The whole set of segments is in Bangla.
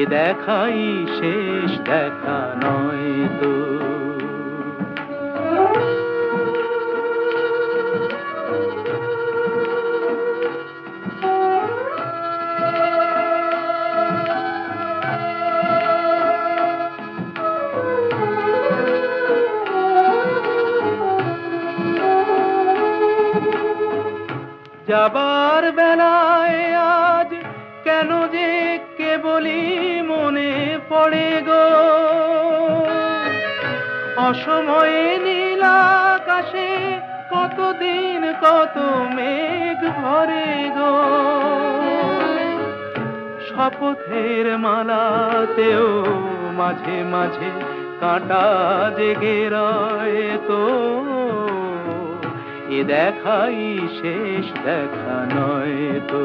এ দেখাই শেষ দেখা নয় তো। যাবার বেলায় আজ পড়ে গো। অসময়ে নীল আকাশে কতদিন কত মেঘ ভরে গো। শপথের মালাতেও মাঝে মাঝে কাঁটা জেগে রয় তো। এ দেখাই শেষ দেখা নয় তো।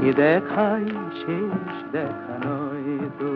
এ দেখাই শেষ দেখা নয় তো।